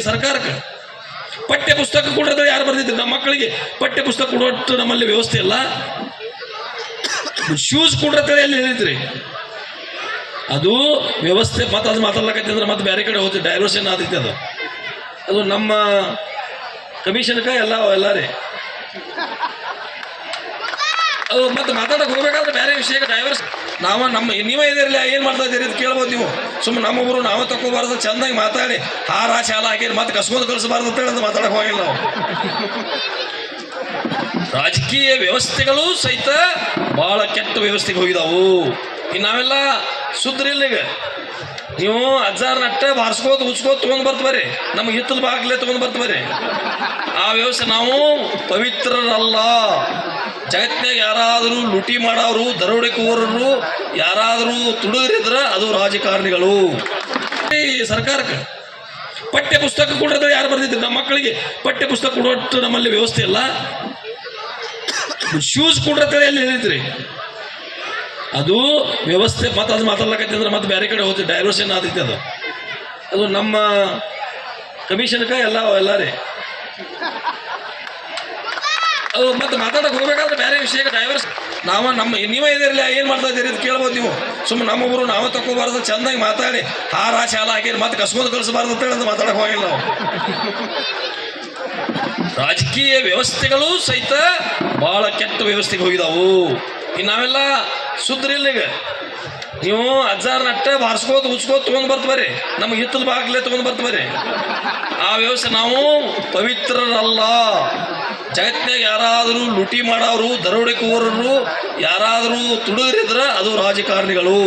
ಸರ್ಕಾರಕ್ಕೆ ಪಠ್ಯ ಪುಸ್ತಕ ಕೊಡೋದ್ರೆ ಯಾರು ಬರ್ದಿದ್ರು? ನಮ್ಮ ಮಕ್ಕಳಿಗೆ ಪಠ್ಯ ಪುಸ್ತಕ ಕೊಡೋಷ್ಟು ನಮ್ಮಲ್ಲಿ ವ್ಯವಸ್ಥೆ ಇಲ್ಲ. ಶೂಸ್ ಕೊಡ್ರತ್ತೇಳಿ ಎಲ್ಲಿ ಹೇಳಿದ್ರಿ? ಅದು ವ್ಯವಸ್ಥೆ ಮತ್ತೆ ಅದು ಮಾತಾಡ್ಲಕತ್ತಿದ್ರೆ ಮತ್ತೆ ಬೇರೆ ಕಡೆ ಹೋಗ್ತೀವಿ ಡೈವರ್ಷನ್ ಆದೈತೆ ಅದು. ಅದು ನಮ್ಮ ಕಮಿಷನ್ಕ ಎಲ್ಲ ಎಲ್ಲ ಅದು ಮತ್ತೆ ಮಾತಾಡಕ್ಕೆ ಹೋಗ್ಬೇಕಾದ್ರೆ ಬೇರೆ ವಿಷಯಕ್ಕೆ ಡೈವರ್ಸ್ ನಾವು ನಮ್ಮ, ನೀವೇ ಇದಿರಲಿಲ್ಲ ಏನು ಮಾಡ್ತಾ ಇದ್ದೀರಿ ಅಂತ ಕೇಳ್ಬೋದು ನೀವು. ಸುಮ್ಮನೆ ನಮ್ಮೊಬ್ಬರು ನಾವು ತಗೋಬಾರ್ದು ಚಂದಾಗಿ ಮಾತಾಡಿ. ಹಾರ ಶಾಲ ಹಾಕಿ ಮತ್ತೆ ಕಸ್ಕೊಂಡು ಕಳಿಸಬಾರ್ದು ಅಂತ ಮಾತಾಡಕ್ಕೆ ಮಾತಾಡಕ್ ಹೋಗಿಲ್ಲ ನಾವು. ರಾಜಕೀಯ ವ್ಯವಸ್ಥೆಗಳು ಸಹಿತ ಬಹಳ ಕೆಟ್ಟ ವ್ಯವಸ್ಥೆಗೆ ಹೋಗಿದಾವು. ಇನ್ನು ನಾವೆಲ್ಲ ಸುದ್ರಿ ಈಗ. ನೀವು ಅಜ್ಜಾರ್ ನಟ್ಟ ಬಾರಿಸ್ಕೋತ ಉಚ್ಕೋತ ತೊಗೊಂಡ್ ಬರ್ತೀರಿ ನಮ್ಗೆ ಹಿತ್ತಲ ಬಾಗ್ಲೇ ತೊಗೊಂಡ್ ಬರ್ತೀರಿ ಆ ವ್ಯವಸ್ಥೆ ನಾವು ಪವಿತ್ರರಲ್ಲ. ಜಗತ್ನಾಗ ಯಾರಾದರೂ ಲುಟಿ ಮಾಡೋರು, ದರೋಡೆಕೋರರು ಯಾರಾದರೂ ತುಡುಗರಿದ್ರ ಅದು ರಾಜಕಾರಣಿಗಳು. ಈ ಸರ್ಕಾರಕ್ಕೆ ಪಠ್ಯ ಪುಸ್ತಕ ಕೊಡೋದ್ರೆ ಯಾರು ಬರ್ತಿದ್ರು ನಮ್ಮ ಮಕ್ಕಳಿಗೆ ಪಠ್ಯ ಪುಸ್ತಕ ಕೊಡೋಷ್ಟು ನಮ್ಮಲ್ಲಿ ವ್ಯವಸ್ಥೆ ಇಲ್ಲ. ಶೂಸ್ ಕೊಡ್ರತ್ತೇಳಿ ಎಲ್ಲಿ ಹೇಳಿದ್ರಿ. ಅದು ವ್ಯವಸ್ಥೆ ಮತ್ತೆ ಅದು ಮಾತಾಡ್ಲಕತ್ತಿದ್ರೆ ಮತ್ತೆ ಬೇರೆ ಕಡೆ ಹೋಗ್ತೀವಿ ಡೈವರ್ಷನ್ ಆದೈತೆ ಅದು. ಅದು ನಮ್ಮ ಕಮಿಷನ್ಕ ಎಲ್ಲ ಎಲ್ಲ ರೀ. ಅದು ಮತ್ತೆ ಮಾತಾಡಕ್ಕೆ ಹೋಗ್ಬೇಕಾದ್ರೆ ಬೇರೆ ವಿಷಯಕ್ಕೆ ಡೈವರ್ಸ್ ನಾವು ನಮ್ಮ ನೀವೇ ಇದಿರಲಿ, ಏನು ಮಾಡ್ತಾ ಇದ್ದೀರಿ ಅಂತ ಕೇಳ್ಬೋದು ನೀವು. ಸುಮ್ಮನೆ ನಮ್ಮೊಬ್ಬರು ನಾವೇ ತಗೋಬಾರ್ದು ಚೆಂದಾಗಿ ಮಾತಾಡಿ. ಹಾರ ಶಾಲ ಹಾಕಿ ಮತ್ತೆ ಕಸ್ಕೊಂಡು ಕಳಿಸಬಾರ್ದು ಅಂತ ಹೇಳಿ ಮಾತಾಡಕ್ ಹೋಗಿಲ್ಲ ನಾವು. ರಾಜಕೀಯ ವ್ಯವಸ್ಥೆಗಳು ಸಹಿತ ಬಹಳ ಕೆಟ್ಟ ವ್ಯವಸ್ಥೆಗೆ ಹೋಗಿದಾವು. ಇನ್ನು ನಾವೆಲ್ಲ ಸುದ್ರಿಲ್ಲಿಗೆ ನೀವು ಅಜ್ಜಾರ್ ನಟ್ಟ ಬಾರಿಸ್ಕೋತ ಉಚ್ಕೋತ ತೊಗೊಂಡು ಬರ್ತವರಿ ನಮ್ಗೆ ಹಿತ್ತಲ ಬಾಗ್ಲೇ ತೊಗೊಂಡು ಬರ್ತವರಿ ಆ ವ್ಯವಸ್ಥೆ ನಾವು ಪವಿತ್ರರಲ್ಲ. ಜಗತ್ನಾಗ ಯಾರಾದರೂ ಲುಟಿ ಮಾಡೋರು ದರೋಡೆಕೋರರು ಯಾರಾದರೂ ತುಡುಗರಿದ್ರ ಅದು ರಾಜಕಾರಣಿಗಳು.